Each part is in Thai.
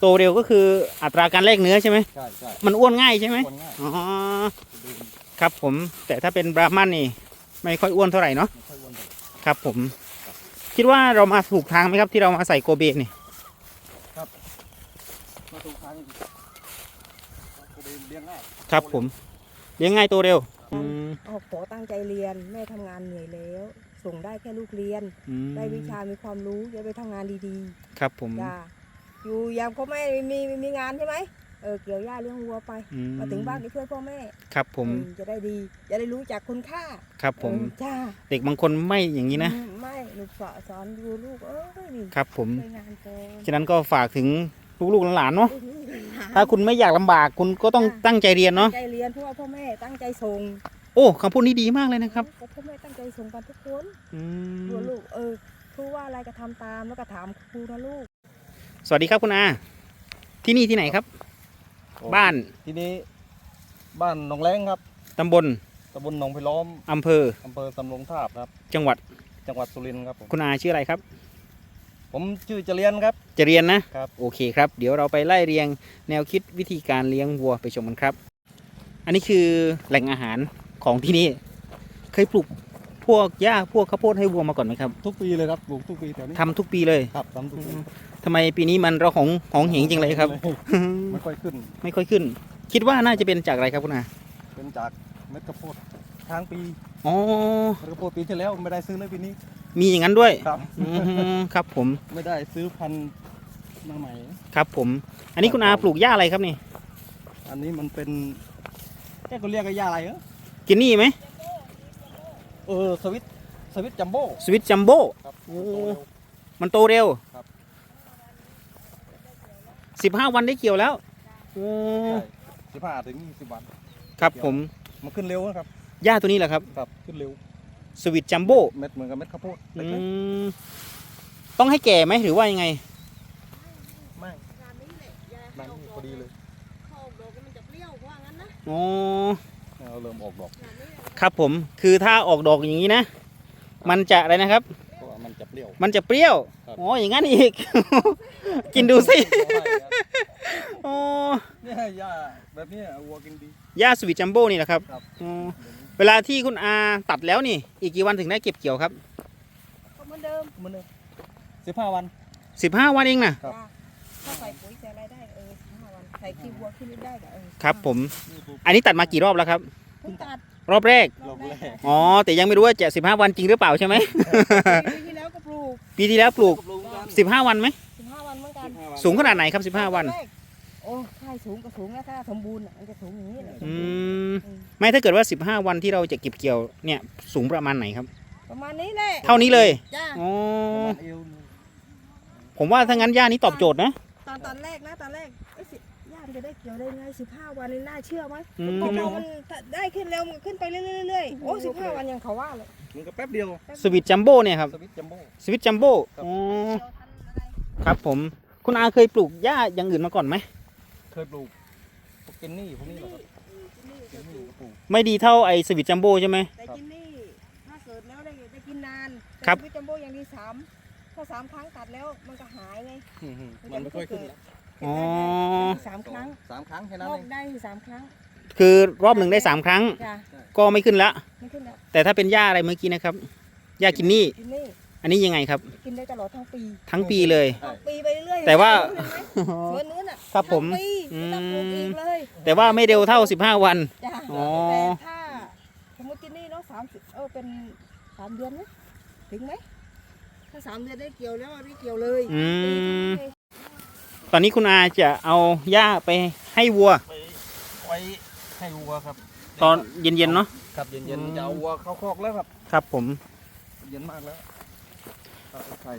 โตเร็วก็คืออัตราการแลกเนื้อใช่ไหมใช่ใช่มันอ้วนง่ายใช่ไหมคนง่ายอ๋อดูไม่ครับผม แต่ถ้าเป็นบราหมันนี่ไม่ค่อยอ้วนเท่าไหร่เนาะค่อยวนเลยครับผม คิดว่าเรามาถูกทางไหมครับที่เรามาใส่โกเบนี่มาดูครั้งกูเดินเลี้ยงง่ายครับผมเลี้ยงง่ายโตเร็วอืมเอาขอตั้งใจเรียน แม่ทำงานเหนื่อยแล้ว ส่งได้แค่ลูกเรียน อืมได้วิชามีความรู้จะไปทำงานดีครับผม ๆจ้า อยู่ยามเขาไม่มีมีมีงานใช่ไหมเออเกี่ยวหญ้าเลี้ยงวัวไป อืมาถึงบ้านไปช่วยพ่อแม่ครับผมเออจะได้ดีจะได้รู้จักคุณค่าครับผม เออจ้าเด็กบางคนไม่อย่างนี้นะอืมไม่ลูกสอนสอนดูลูกเออนี่ครับผมไปงานเกินฉะนั้นก็ฝากถึงลูกๆหลานๆเนาะถ้าคุณไม่อยากลำบากคุณก็ต้องตั้งใจเรียนเนาะตั้งใจเรียนเพราะว่าพ่อแม่ตั้งใจส่งโอ้คำพูดนี้ดีมากเลยนะครับเพราะพ่อแม่ตั้งใจส่งกันทุกคนอืมดูลูกเออครูว่าอะไรก็ทำตามแล้วก็ถามครูนะลูก สวัสดีครับคุณอา ที่นี่ที่ไหนครับ บ้านทีนี้บ้านหนองแรงครับตำบลตำบลหนองไผ่ล้อมอำเภออำเภอตำลงทาบครับ จังหวัดจังหวัดสุรินทร์ครับผมคุณอาชื่ออะไรครับ ผมชื่อเจริญครับจะเรียนนะครับ โอเคครับ เดี๋ยวเราไปไล่เรียงแนวคิดวิธีการเลี้ยงวัวไปชมกันครับ อันนี้คือแหล่งอาหารของที่นี่ เคยปลูกพวกหญ้าพวกข้าวโพดให้วัวมาก่อนไหมครับ ทุกปีเลยครับปลูกทุกปีแถวนี้ทำทุกปีเลย ครับทำทุกปี ทำไมปีนี้มันเราของของเหงจริงเลยครับ ไม่ค่อยขึ้น ไม่ค่อยขึ้น คิดว่าน่าจะเป็นจากอะไรครับคุณอาเป็นจากเม็ดข้าวโพดค้างปีอ๋อเม็ดข้าวโพดปีที่แล้วไม่ได้ซื้อในปีนี้ มีอย่างนั้นด้วยครับอืมครับผมไม่ได้ซื้อพันธุ์มาใหม่ ครับผม อันนี้คุณอาปลูกหญ้าอะไรครับนี่ อันนี้มันเป็นแค่เขาเรียกกันยาอะไรเหรอกินนี่ไหมเออสวิตสวิตจัมโบ้สวิตจัมโบ้ครับโอ้โตเร็วมันโตเร็วครับ สิบห้าวันได้เกี่ยวแล้วโอ้ใช่สิบห้าถึงยี่สิบวัน ครับผมมันขึ้นเร็วนะครับหญ้าตัวนี้แหละครับ ครับขึ้นเร็วสวิตจัมโบ้เม็ดเหมือนกับเม็ดข้าวโพดอืเล็กมต้องให้แก่ไหมหรือว่ายังไงๆไม่งานนี้แหละยายนั่นพอดีเลยเข้าดอกมันจะเปรี้ยวว่างั้นนะอ๋อเราเริ่มออกดอกงานนี้แหละครับผม คือถ้าออกดอกอย่างนี้นะ มันจะอะไรนะครับ จะเปรี้ยว มันจะเปรี้ยวครับอ๋ออย่างนั้นอีก กินดูสิอ๋อเนี่ยหญ้าแบบเนี้ยวัวกินดีหญ้าสวิตจัมโบ้นี่แหละครับครับ อ๋อเวลาที่คุณอาตัดแล้วนี่ อีกกี่วันถึงได้เก็บเกี่ยวครับก็เหมือนเดิมมันเลยสิบห้าวัน สิบห้าวันเองนะครับ จ้าถ้าใส่ปุ๋ยใส่อะไรได้เออห้าวันใส่ขี้วัวขี้นิดได้ก็เออครับผม นี่ปลูกอันนี้ตัดมากี่รอบแล้วครับ เพิ่งตัดรอบแรก รอบแรก อ๋อแต่ยังไม่รู้ว่าจะสิบห้าวันจริงหรือเปล่าใช่ไหม ปีที่แล้วก็ ปลูกปีที่แล้วปลูกปลูกกันสิบห้าวันไหม สิบห้าวันเหมือนกัน15วันสูงขนาดไหนครับสิบห้าวันแรกโอ้ถ้าสูงก็สูงนะถ้าสมบูรณ์อะมันจะสูงอย่างนี้แหละอืมอืมไม่ถ้าเกิดว่าสิบห้าวันที่เราจะเก็บเกี่ยวเนี่ยสูงประมาณไหนครับ ประมาณนี้แหละเท่านี้เลยจ้าอ๋อประมาณเอวหนึ่งผมว่าถ้างั้นหญ้านี้ตอบโจทย์นะ ตอนตอนแรกนะตอนแรกเอ้ยสิย่ามนจะได้เกี่ยวได้ไงสิบห้าวันนี่น่าเชื่อไหมอืม พอพอมันได้ขึ้นเร็วมันขึ้นไปเรื่อยๆโอ้สิบห้าวันยังเขาว่าเลยมั นก็แป๊บเดียวสวิตจัมโบ้เนี่ยครับสวิตจัมโบ้สวิตจัมโบ้ครับอ๋อเกี่ยวทันอะไรครับผม คุณอาเคยปลูกหญ้าอย่างอื่นมาก่อนไหมเคยปลูกพวกกินนี่พวกนี้เหรอครับกินนี่ก็ปลูกไม่ดีเท่าไอ้สวิตจัมโบ้ใช่ไหม แต่กินนี่ถ้าเกิดแล้วได้ได้กินนานครับแต่วิจัมโบ้อย่างดีสามถ้าสามครั้งตัดแล้วมันก็หายไงมันไม่ค่อยขึ้นแล้วอ๋อ สามครั้งสามครั้งแค่นั้นงอเอกงได้สามครั้ง คือรอบหนึ่งได้สามครั้ง จ้ะก็ไม่ขึ้นละ ไม่ขึ้นแล้วแต่ถ้าเป็นหญ้าอะไรเมื่อกี้นะครับหญ้ากินนี่ กินนี่อันนี้ยังไงครับ กินได้ตลอดทั้งปี ทั้งปีเลยใช่ปีไปเรื่อยๆแต่ว่าเห็นไหมสวนนู้นอะครับผมทั้งปีไม่ต้องปลูกอีกเลยแต่ว่าไม่เร็วเท่า 15 วัน จ้ะอ๋อ แต่ถ้าสมมติกินนี่เนาะสามสิบเออเป็นสามเดือนไหมถึงไหมถ้าสามเดือนได้เกี่ยวแล้วได้เกี่ยวเลยอืม ปีตอนนี้คุณอาจะเอาหญ้าไปให้วัว ไปไว้ ให้วัวครับตอนเย็นๆเนาะ ครับเย็นอืมๆจะเอาวัวเข้าคอกแล้วครับ ครับผม เย็นมากแล้วเอาไปใส่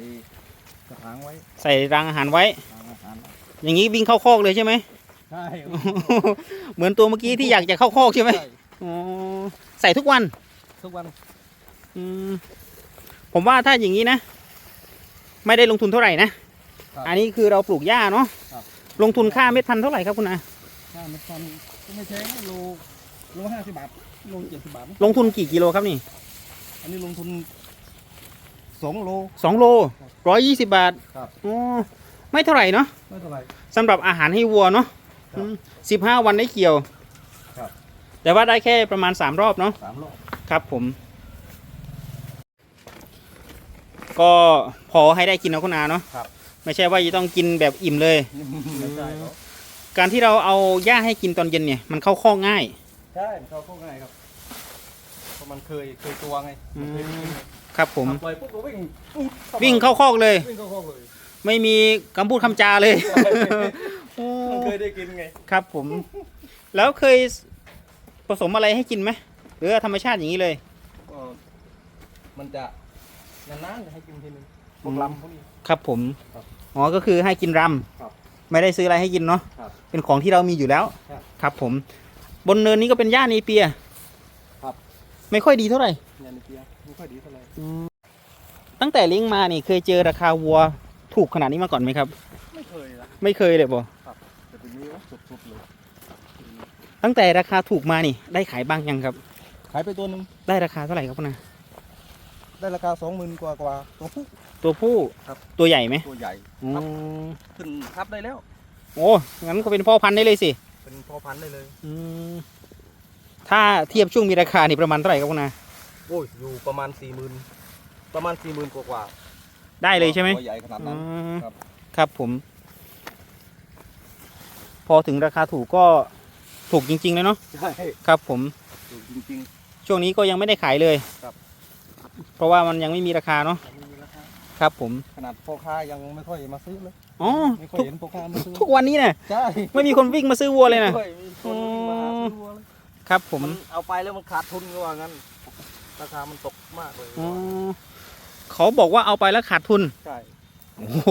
กระถางไว้ใส่รางอาหารไว้ ทางอาหารอย่างนี้วิ่งเข้าคอกเลยใช่ไหม ใช่เหมือนตัวเมื่อกี้ที่อยากจะเข้าคอกใช่ไหมใช่อ๋อใส่ทุกวัน ทุกวันอืมผมว่าถ้าอย่างนี้นะ ไม่ได้ลงทุนเท่าไหร่นะ ครับ อันนี้คือเราปลูกหญ้าเนาะครับ ลงทุนค่าเม็ดพันธุ์เท่าไหร่ครับคุณอา ถ้ามันฟันก็ ไม่แพงนะโลโลห้าสิบบาทโลเจ็ดสิบบาทนะลงทุนกี่กิโลครับนี่อันนี้ลงทุนสองโล สองโลครับร้อยยี่สิบบาทครับ อ๋อไม่เท่าไหร่เนาะไม่เท่าไหร่ สำหรับอาหารให้วัวเนาะครับสิบห้าวันได้เกี่ยวครับ แต่ว่าได้แค่ประมาณสามรอบเนาะ สามรอบครับผม ก็พอให้ได้กินนะคุณอาเนาะครับ ไม่ใช่ว่าจะต้องกินแบบอิ่มเลย ไม่ใช่หรอก การที่เราเอาหญ้าให้กินตอนเย็นเนี่ยมันเข้าข้อง่าย ใช่เขาเข้าง่ายครับเพราะมันเคยเคยตัวไงอืมเคยกินครับผม ปล่อยปุ๊บก็วิ่งปุ๊บวิ่งเข้าคอกเลย วิ่งเข้าคอกเลยไม่มีคำพูดคำจาเลยโอ้มันเคยได้กินไง ครับผม แล้วเคยผสมอะไรให้กินไหมหรือว่าธรรมชาติอย่างนี้เลย ก็มันจะนานๆให้กินทีนึงพวอืกมลำพวกนี้ ครับผมครับ อ๋อก็คือให้กินรครับำ ไม่ได้ซื้ออะไรให้กินเนาะครับเป็นของที่เรามีอยู่แล้ว ครับครับผม บนเนินนี้ก็เป็นหญ้าเนเปียครับ ไม่ค่อยดีเท่าไหร่ยานิเปียไม่ค่อยดีเท่าไหร่ตั้งแต่เลี้ยงมานี่เคยเจอราคาวัวถูกขนาดนี้มาก่อนไหมครับ ไม่เคยละไม่เคยเลยบ่แต่ทีนี้ว่าสุดๆเลยตั้งแต่ราคาถูกมานี่ ได้ขายบ้างยังครับ ขายไปตัวหนึ่งได้ราคาเท่าไหร่ครับพ่อนะได้ราคาสองหมื่นกว่ากว่าตัวผู้ ตัวผู้ครับ ตัวใหญ่ไหมตัวใหญ่อ๋อขึ้นทับได้แล้ว โอ้งั้นก็เป็นพ่อพันธุ์ได้เลยสิเป็นพ่อพันธุ์ได้เลย อืมถ้าเทียบช่วงมีราคานี่ประมาณเท่าไหร่ครับพ่อนะโอ้ย อยู่ประมาณสี่หมื่นประมาณสี่หมื่นกว่ากว่าได้เลยใช่ไหมตัวใหญ่ขนาดอืนั้นมครับ ครับผม พอถึงราคาถูกก็ถูกจริงๆเลยเนาะใช่ครับ ผม ถูกจริง ช่วงนี้ก็ยังไม่ได้ขายเลยครับ เพราะว่ามันยังไม่มีราคาเนาะๆไม่มีรา คาครับผมขนาดพ่อค้ายังไม่ค่อยมาซื้อเลยอ๋อไม่ค่อยทุกเห็นพ่อค้ามาซื้อทุกวันนี้เนี่ยใช่ไม่มีคนวิ่งมาซื้อวัวเลยนะ ไม่ค่อยมีคนมาหาซื้อวัวเลยครับผมมันเอาไปแล้วมันขาดทุนก็ว่างั้นราคามันตกมากเลยอ๋อเขาบอกว่าเอาไปแล้วขาดทุนใช่โอ้โห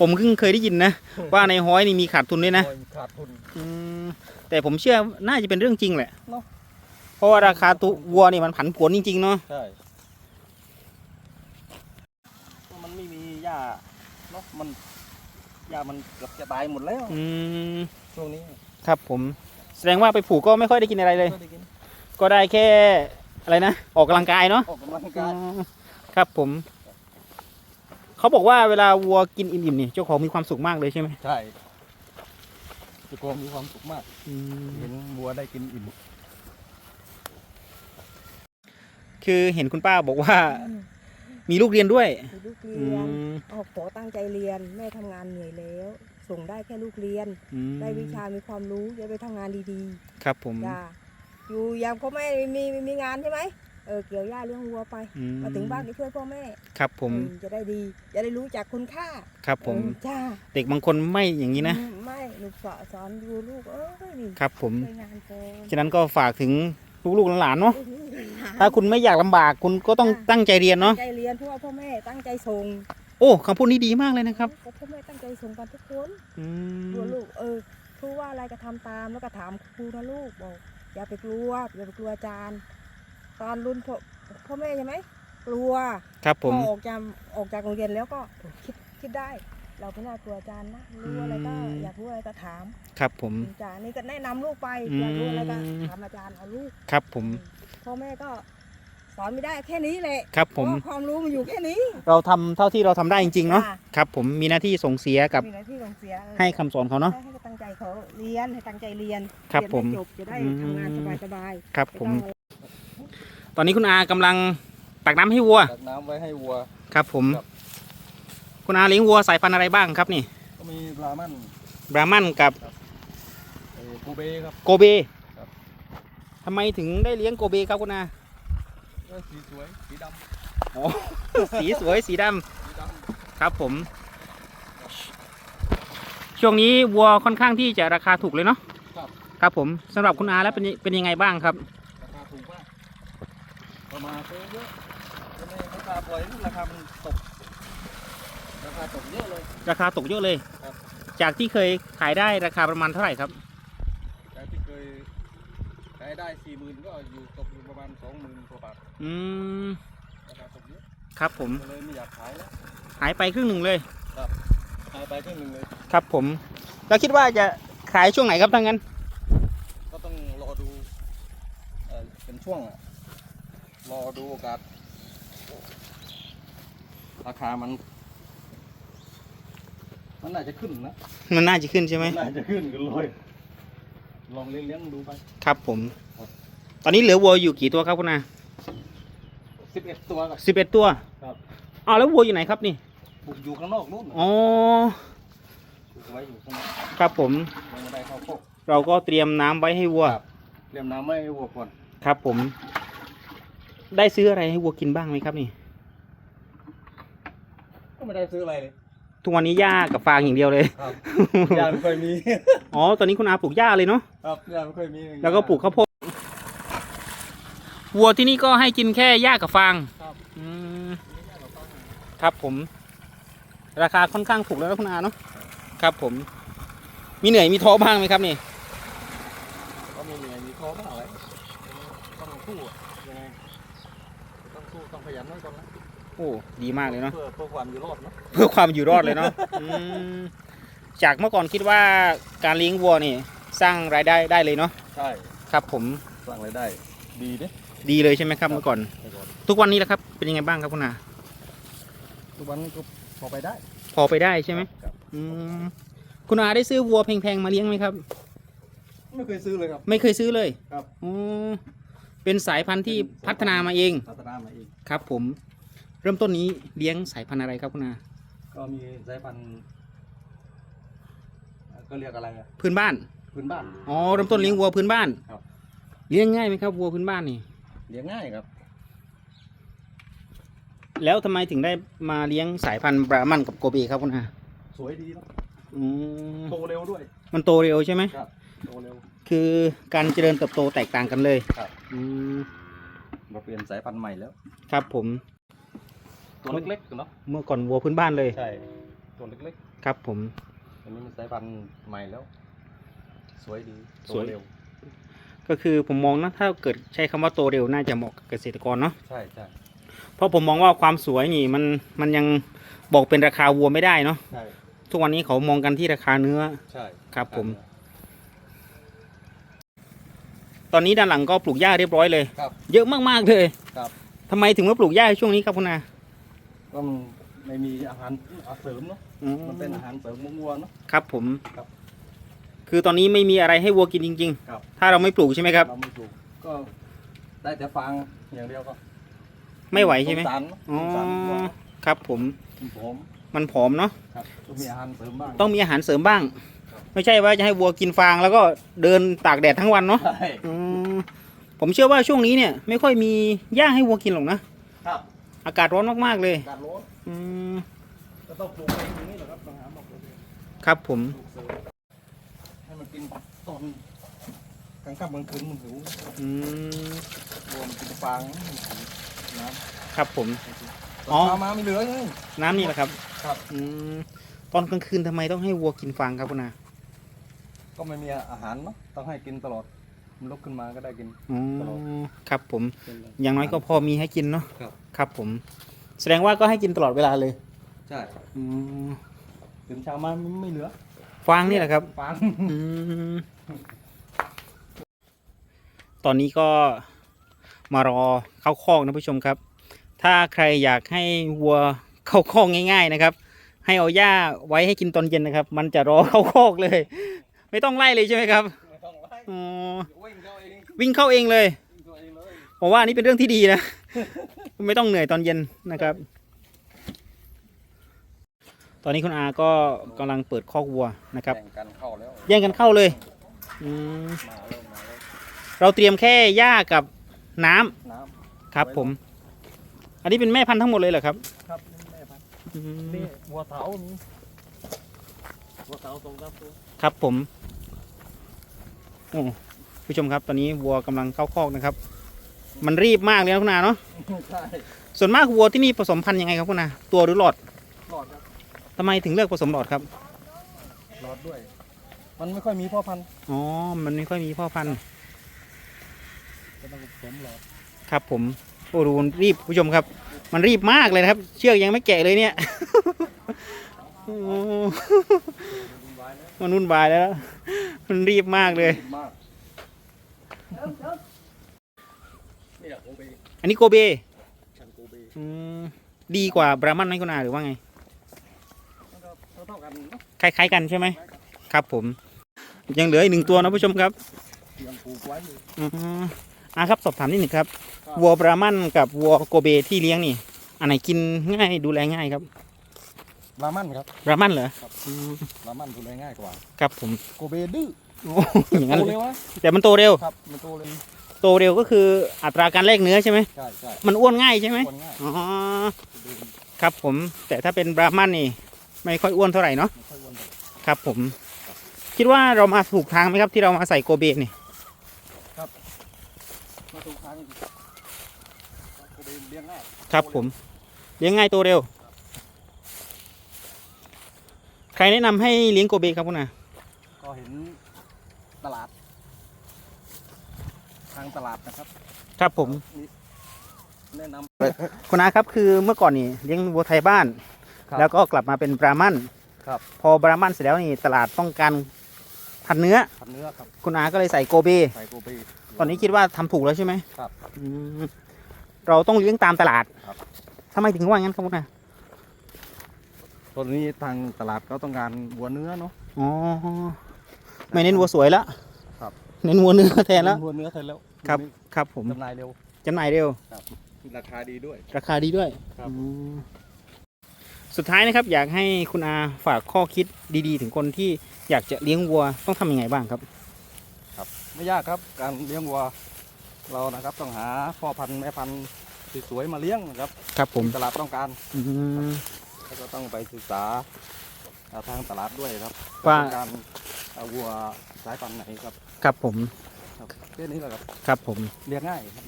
ผมเพิ่งเคยได้ยินนะ ว่าในห้อยนี่มีขาดทุนด้วยนะโอ้ยขาดทุน อืมแต่ผมเชื่อน่าจะเป็นเรื่องจริงแหละเนอะ เพราะว่าราคาตัววัวนี่มันผันผวนจริงๆเนาะใช่มันไม่มีหญ้าเนาะ มันหญ้ามันเกือบจะตายหมดแล้วอืมช่วงนี้ครับผม แสดงว่าไปผูกก็ไม่ค่อยได้กินอะไรเลย ไม่ได้กินก็ได้แค่อะไรนะ ออกกำลังกายเนาะออกกำลังกายอืมครับผม เขาบอกว่าเวลาวัวกินอิ่มๆนี่เจ้าของมีความสุขมากเลยใช่ไหมใช่เจะกองมีความสุขมาก อืม เห็นวัวได้กินอิ่มคือเห็นคุณป้าบอกว่า มีลูกเรียนด้วย มีลูกอืเรียนมออกขอตั้งใจเรียน แม่ทำงานเหนื่อยแล้ว ส่งได้แค่ลูกเรียน อืมได้วิชามีความรู้จะไปทำงานดีครับผมๆจ้าอยู่ยามพ่อแม่มีมีมีงานใช่ไหมเออเกี่ยวหญ้าเลี้ยงวัวไป อืมาถึงบ้านไปช่วยพ่อแม่ครับผมเออจะได้ดีจะได้รู้จักคุณค่าครับผม เออจ้าเด็กบางคนไม่อย่างนี้นะ อืมไม่หนูสอนสอนดูลูกเอ้ยครับผมไปงานก่อนฉะนั้นก็ฝากถึง ลูกๆหลานๆเนาะถ้าคุณไม่อยากลำบากคุณก็ต้องตั้งใจเรียนเนาะตั้งใจเรียนเพราะว่าพ่อแม่ตั้งใจส่งโอ้คำพูดนี้ดีมากเลยนะครับก็พ่อแม่ตั้งใจส่งกันทุกคนอืมตัวลูกเออครูว่าอะไรก็ทำตามแล้วก็ถามครูนะลูกบอกอย่าไปกลัวอย่าไปกลัวอาจารย์ ตอนรุ่นพ่อพ่อแม่ใช่ไหมกลัวครับผมพอออกจากออกจากโรงเรียนแล้วก็คิดคิดได้ เราไม่น่ากลัวอาจารย์นะรู้อะไรก็อืมอยากรู้อะไรก็ถาม ครับผมอาจารย์นี่ก็แนะนำลูกไปอืมอยากรู้อะไรก็ถามอาจารย์เอาลูกครับผมพ่อแม่ก็สอนไม่ได้แค่นี้แหละครับผมเพราะว่าความรู้มันอยู่แค่นี้ เราทำเท่าที่เราทำได้จริงๆเนาะจ้ครับผมมีหน้าที่ส่งเสียกับมีหน้าที่ของเสียเออให้คำสอนเขาเนาะให้ตั้งใจเขาเรียนให้ตั้งใจเรียนครับเยนผมให้จบจะได้อืมทำงานสบายๆครับผมไต้องตอนนี้คุณอากำลังตักน้ำให้วัวตักน้ำไว้ให้วัวครับผม ครับคุณอาเลี้ยงวัวสายพันธุ์อะไรบ้างครับนี่ ก็มีบรามันบรามันกับเอ่อกูเบครับ โกเบครับ ทำไมถึงได้เลี้ยงโกเบครับคุณอาก็สีสวย สีดสีสวยสีดำำสีดครับผม ช่วงนี้วัวค่อนข้างที่จะราคาถูกเลยเนาะำครับ ครับผมสำหรับคุณอาแล้วเป็นเป็นยังไงบ้างครับ ราคาถูกมากประมาณซื้อเยอะทำไมราคาปล่อยราคามันตกรา คาตกเยอะเลย ราคาตกเยอะเลย ครับ จากที่เคยขายได้ราคาประมาณเท่าไหร่ครับ แต่ที่เคยขายได้สี่หมื่นก็อยู่ตกอยู่ประมาณสองหมื่นกว่าบาทอืม ราคาตกเยอะครับผม ก็เลยไม่อยากขายแล้วหายไปครึ่งหนึ่งเลย ขายไปครึ่งหนึ่งเลย ครับผม แล้วคิดว่าจะขายช่วงไหนครับทั้างนั้น ก็ต้องรอดูเอ่อเป็นช่วงอะรอดูโอกาสราคามัน มันน่าจะขึ้นนะมันน่าจะขึ้นใช่ไหมน่าจะขึ้นกันเลยลองเลี้ยงเลี้ยงดูไป ครับผมครับตอนนี้เหลือวัวอยู่กี่ตัวครับคุณอาสิบเอ็ดตัวกับสิบเอ็ดตัว ครับอ้าวแล้ววัวอยู่ไหนครับนี่ปลูกอยู่ข้างนอกนู่นอ๋อปลูกไว้อยู่ข้างนอกครับผม ยังไม่ได้เข้าโคกเราก็เตรียมน้ำไว้ให้วัวครับเตรียมน้ำไว้ให้วัวก่อนครับผม ได้ซื้ออะไรให้วัวกินบ้างไหมครับนี่ ก็ไม่ได้ซื้ออะไรเลย ทุกวันนี้หญ้ากับฟางอย่างเดียวเลย ครับ ยาไม่เคยมี อ๋อ ตอนนี้คุณอาปลูกหญ้าเลยเนาะ ครับยาไม่เคยมีแล้วก็ปลูกข้าวโพด วัวที่นี่ก็ให้กินแค่หญ้ากับฟางครับ อืมครับผม ราคาค่อนข้างถูกแล้วนะคุณอาเนาะ ครับผม มีเหนื่อยมีท้อบ้างไหมครับนี่ ก็มีเหนื่อยมีท้อบ้างอะไรต้องสู้อะยังไงต้องสู้ต้องขยันไว้ก่อนนะ โอ้ดีมากเลยเนาะเพื่อเพื่อความอยู่รอดเนาะเพื่อความอยู่รอดเลยเนาะอืมจากเมื่อก่อนคิดว่าการเลี้ยงวัวนี่สร้างรายได้ได้เลยเนาะใช่ครับ ผมสร้างรายได้ ดีเด้ดีเลยใช่ไหมครับเมื่อก่อนแต่ก่อน ทุกวันนี้แหละครับ เป็นยังไงบ้างครับคุณอาทุกวันก็พอไปได้ พอไปได้ใช่ไหมครับอืมคุณอาได้ซื้อวัวแพงๆมาเลี้ยงไหมครับ ไม่เคยซื้อเลยครับ ไม่เคยซื้อเลยครับอ๋อเป็นสายพันธุ์ที่พัฒนามาเองพัฒนามาเองครับผม เริ่มต้นนี้เลี้ยงสายพันธุ์อะไรครับคุณอาก็มีสายพันธุ์เอ่อก็เรียกอะไรอะพื้นบ้าน พื้นบ้าน อ๋อเริ่มต้นเลี้ยงวัวพื้นบ้านครับ เลี้ยงง่ายไหมครับวัวพื้นบ้านนี่ เลี้ยงง่ายครับ แล้วทำไมถึงได้มาเลี้ยงสายพันธุ์บรามันกับโกเบครับคุณอาสวยดีเนอะอืมโตเร็วด้วย มันโตเร็วใช่ไหมครับ โตเร็ว คือการเจริญเติบโตแตกต่างกันเลยครับ อืมมาเปลี่ยนสายพันธุ์ใหม่แล้ว ครับผม ตัวเล็กๆเนาะเมื่อก่อนวัวพื้นบ้านเลย ใช่ ตัวเล็กครับผม ๆอันนี้มันสายพันธุ์ใหม่แล้ว สวยดีโตสวย เร็ว ก็คือผมมองนะถ้าเกิดใช้คำว่าโตเร็วน่าจะเหมาะกับเกษตรกรเนาะใช่ใช่เพราะผมมองว่าความสวยนี่มันมันยังบอกเป็นราคาวัวไม่ได้เนาะใช่ทุกวันนี้เขามองกันที่ราคาเนื้อ ใช่ครับผม ตอนนี้ด้านหลังก็ปลูกหญ้าเรียบร้อยเลย ครับ เยอะมากๆเลยครับ ทำไมถึงมาปลูกหญ้าช่วงนี้ครับคุณอา ก็มันไม่มีอาหารอาเสริมเนาะอืมันเป็นอาหารเสริมของวัวเนาะ ครับผม ครับคือตอนนี้ไม่มีอะไรให้วัวกินจริงครับ ๆ ถ้าเราไม่ปลูกใช่ไหมครับ เราไม่ปลูกก็ได้แต่ฟางอย่างเดียวก็ไม่ไหวใช่ไหมสงสารเนอะอ๋อสงสารวัวครับผมมันผอมมันผอมเนาะครับต้องมีอาหารเสริมบ้าง ต้องมีอาหารเสริมบ้าง ครับ ไม่ใช่ว่าจะให้วัวกินฟางแล้วก็เดินตากแดดทั้งวันเนาะใช่อืมผมเชื่อว่าช่วงนี้เนี่ย ไม่ค่อยมีหญ้าให้วัวกินหรอกนะครับ อากาศร้อนมากๆเลยการโลดอืมก็ต้องปลูกเองอย่างนี้แหละครับต้องหาหมอกปลูกเองครับผม ปลูกเสริมให้มันกินตอนกลางค่ำกลางคืนมันหิวอืมวัวมันกินฟางมันหิวน้ำครับผม ตอ๋อ อนเช้ามาไม่เหลือเลย น้ำนี่แหละครับครับ อืมตอนกลางคืนทำไมต้องให้วัวกินฟางครับคุณอาก็ไม่มีอาหารเนาะต้องให้กินตลอด มันลุกขึ้นมาก็ได้กินอ๋อตลอดครับผม เป็นอย่างน้อยก็พอมีให้กินเนาะครับ ครับผม แสดงว่าก็ให้กินตลอดเวลาเลยใช่อืมตื่นเช้ามาไม่เหลือฟางนี่แหละครับฟางอืมตอนนี้ก็มารอเข้าคอกนะผู้ชมครับ ถ้าใครอยากให้วัวเข้าคอกง่าย ๆนะครับ ให้เอาหญ้าไว้ให้กินตอนเย็นนะครับ มันจะรอเข้าคอกเลย ไม่ต้องไล่เลยใช่ไหมครับไม่ต้ องไล่อ๋อวิ่งเข้าเองวิ่งเข้าเองเลยวิ่งเข้าเองเลยผมว่าอันนี้เป็นเรื่องที่ดีนะไม่ต้องเหนื่อยตอนเย็นนะครับ ตอนนี้คุณอาก็กำลังเปิดคอกวัวนะครับแข่งกันเข้าแล้วแย่งกันเข้าเลยอืมมาแล้วมาแล้วเราเตรียมแค่หญ้ากับน้ำน้ครับ ผม อันนี้เป็นแม่พันธุ์ทั้งหมดเลยเหรอครับำครับนี่แม่พันธุ์อืมนี่วัวเถานี่วัวเถาสองสามตัวครับผม โอ้ผู้ชมครับ ตอนนี้วัวกำลังเข้าคอกนะครับ มันรีบมากเลยนะคุณอาเนาะใช่ส่วนมากวัวที่นี่ผสมพันธุ์ยังไงครับคุณอาตัวหรือหลอดหลอดครับทำไมถึงเลือกผสมหลอดครับ หลอดด้วย มันไม่ค่อยมีพ่อพันธุ์อ๋อ มันไม่ค่อยมีพ่อพันธุ์ก็ต้องผสมหลอดครับ ผมโอ้ดูมันรีบผู้ชมครับ มันรีบมากเลยนะครับ เชือกยังไม่แกะเลยเนี่ยโอ้วุ่นวายแล้วมันวุ่นวายแล้ว มันรีบมากเลย มากนี่แหละโกเบอันนี้โกเบชันโกเบอืมดีกว่าบรามันไหมคุณอาหรือว่าไง มันก็เท่าๆกันเนาะคล้ายๆกันใช่ไหมครับผม ยังเหลืออีกหนึ่งตัวนะผู้ชมครับยังปลูกไว้อยู่ อืมอ่าครับสอบถามนิดหนึ่งครับ วัวบรามันกับวัวโกเบที่เลี้ยงนี่ อันไหนกินง่ายดูแลง่ายครับ ลามันครับบรามันเหรอครับอืมลามันดูแลง่ายกว่า ครับผมโกเบดื้อโอ้อย่างนั้นโตเลยเร็วอะแต่มันโตเร็วครับมันโตเร็วโตเร็วก็คืออัตราการแลกเนื้อใช่ไหมใช่ใช่มันอ้วนง่ายใช่ไหมคนง่ายอ๋อดูมันครับผมแต่ถ้าเป็นบรามันนี่ไม่ค่อยอ้วนเท่าไหร่เนาะไม่ค่อยอ้วนเท่าไหร่ครับผม คิดว่าเรามาถูกทางไหมครับที่เรามาใส่โกเบนี่มาถูกทางอยู่โกเบเลี้ยงง่ายครับผมเลี้ยงง่ายโตเร็ว ใครแนะนำให้เลี้ยงโกเบครับคุณอาก็เห็นตลาด ทางตลาดนะครับครับผม แนะนคุณอาครับคือเมื่อก่อนนี่เลี้ยงวัวไทยบ้าน ครับแล้วก็กลับมาเป็นบรามันครับ พอบรามันเสร็จแล้วนี่ตลาดต้องการพันธุ์เนื้อำทำเนื้อครับคุณอาก็เลยใส่โกเบ ใส่โกเบตอนนี้คิดว่าทำถูกแล้วใช่ไหมครับ อืมเราต้องเลี้ยงตามตลาดครับ ทำไมถึงว่างั้นครับคุณอา ตอนนี้ทางตลาดก็ต้องการวัวเนื้อเนาะ อ๋อ ไม่เน้นวัวสวยแล้วครับ เน้นวัวเนื้อแทนแล้ววัวเนื้อแทนแล้วครับครับผมจำหน่ายเร็วจำหน่ายเร็วราคาดีด้วย ราคาดีด้วยครับอืมสุดท้ายนะครับอยากให้คุณอาฝากข้อคิดดีๆ ถึงคนที่อยากจะเลี้ยงวัวต้องทำยังไงบ้างครับไม่ยากครับการเลี้ยงวัวเรานะครับต้องหาพ่อพันธุ์แม่พันธุ์สวยๆมาเลี้ยงนะครับ ครับผมตลาดต้องการอืม แล้วก็ต้องไปศึกษาอ่าทางตลาดด้วยครับว่าต้องการเอาวัวสายพันธุ์ไหนครับ ครับผม ครับแค่นี้แหละครับ ครับผมเลี้ยงง่ายครับ